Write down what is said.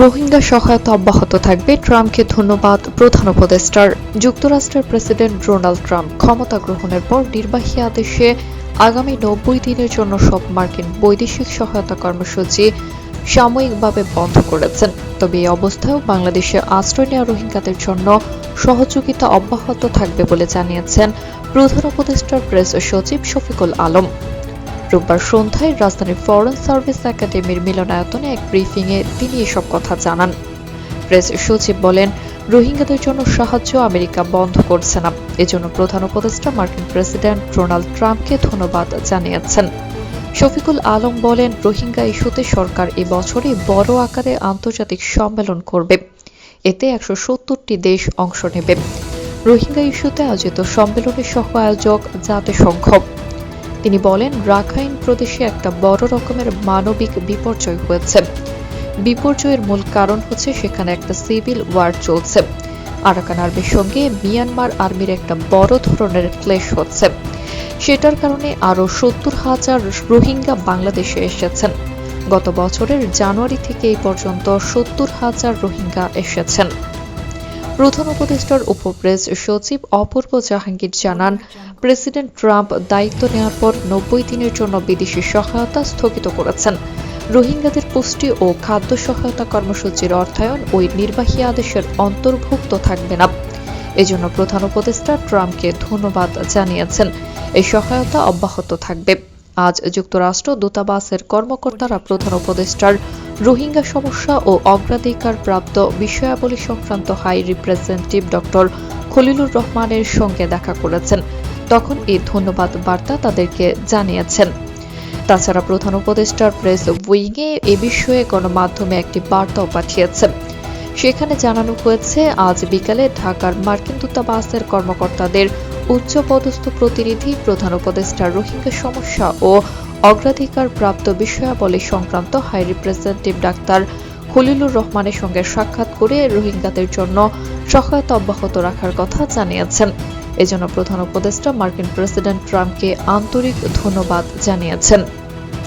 রোহিঙ্গা সহায়তা অব্যাহত থাকবে ট্রাম্পকে ধন্যবাদ প্রধান উপদেষ্টার। যুক্তরাষ্ট্রের প্রেসিডেন্ট ডোনাল্ড ট্রাম্প ক্ষমতা গ্রহণের পর নির্বাহী আদেশে আগামী নব্বই দিনের জন্য সব মার্কিন বৈদেশিক সহায়তা কর্মসূচি সাময়িকভাবে বন্ধ করেছেন। তবে এই অবস্থায় বাংলাদেশে আশ্রয় নেওয়া রোহিঙ্গাদের জন্য সহযোগিতা অব্যাহত থাকবে বলে জানিয়েছেন প্রধান উপদেষ্টার প্রেস সচিব শফিকুল আলম। রোববার সন্ধ্যায় রাজধানীর ফরেন সার্ভিস একাডেমির মিলনায়তনে এক ব্রিফিংয়ে তিনি এসব কথা জানান। প্রেস সচিব বলেন, রোহিঙ্গাদের জন্য সাহায্য আমেরিকা বন্ধ করছে না। এজন্য প্রধান উপদেষ্টা মার্কিন প্রেসিডেন্ট ডোনাল্ড ট্রাম্পকে ধন্যবাদ জানিয়েছেন। শফিকুল আলম বলেন, রোহিঙ্গা ইস্যুতে সরকার এবছরই বড় আকারে আন্তর্জাতিক সম্মেলন করবে। এতে একশো সত্তরটি দেশ অংশ নেবে। রোহিঙ্গা ইস্যুতে আয়োজিত সম্মেলনের সহ আয়োজক জাতিসংঘ। তিনি বলেন, রাখাইন প্রদেশে একটা বড় রকমের মানবিক বিপর্যয় হয়েছে। বিপর্যয়ের মূল কারণ হচ্ছে সেখানে একটা সিভিল ওয়ার চলছে। আরাকান আর্মির সঙ্গে মিয়ানমার আর্মির একটা বড় ধরনের ক্লেশ হচ্ছে। সেটার কারণে আরও সত্তর হাজার রোহিঙ্গা বাংলাদেশে এসেছেন। গত বছরের জানুয়ারি থেকে এই পর্যন্ত সত্তর হাজার রোহিঙ্গা এসেছেন। প্রধান উপদেষ্টার উপপ্রেস সচিব অপূর্ব জাহাঙ্গীর জানান, প্রেসিডেন্ট ট্রাম্প দায়িত্ব নেওয়ার পর নব্বই দিনের জন্য বিদেশি সহায়তা স্থগিত করেছেন। রোহিঙ্গাদের পুষ্টি ও খাদ্য সহায়তা কর্মসূচির অর্থায়ন ওই নির্বাহী আদেশের অন্তর্ভুক্ত থাকবে না। এজন্য প্রধান উপদেষ্টা ট্রাম্পকে ধন্যবাদ জানিয়েছেন। এই সহায়তা অব্যাহত থাকবে। আজ যুক্তরাষ্ট্র দূতাবাসের কর্মকর্তারা প্রধান উপদেষ্টার রোহিঙ্গা সমস্যা ও অগ্রাধিকার প্রাপ্ত বিষয়াবলী সংক্রান্ত হাই রিপ্রেজেন্টেটিভ ডক্টর খলিলুর রহমানের সঙ্গে দেখা করেছেন। তখন এই ধন্যবাদ বার্তা তাদেরকে জানিয়েছেন। তাছাড়া প্রধান উপদেষ্টার প্রেস উইংয়ে এ বিষয়ে গণমাধ্যমে একটি বার্তাও পাঠিয়েছে সেখানে জানানো হয়েছে, আজ বিকালে ঢাকার মার্কিন দূতাবাসের কর্মকর্তাদের উচ্চপদস্থ প্রতিনিধি, প্রধান উপদেষ্টা রোহিঙ্গা সমস্যা ও অগ্রাধিকার প্রাপ্ত বিষয়াবলী সংক্রান্ত হাই রিপ্রেজেন্টেটিভ ডাক্তার খলিলুর রহমানের সঙ্গে সাক্ষাৎ করে রোহিঙ্গাদের জন্য সহায়তা অব্যাহত রাখার কথা জানিয়েছেন। এজন্য প্রধান উপদেষ্টা মার্কিন প্রেসিডেন্ট ট্রাম্পকে আন্তরিক ধন্যবাদ জানিয়েছেন।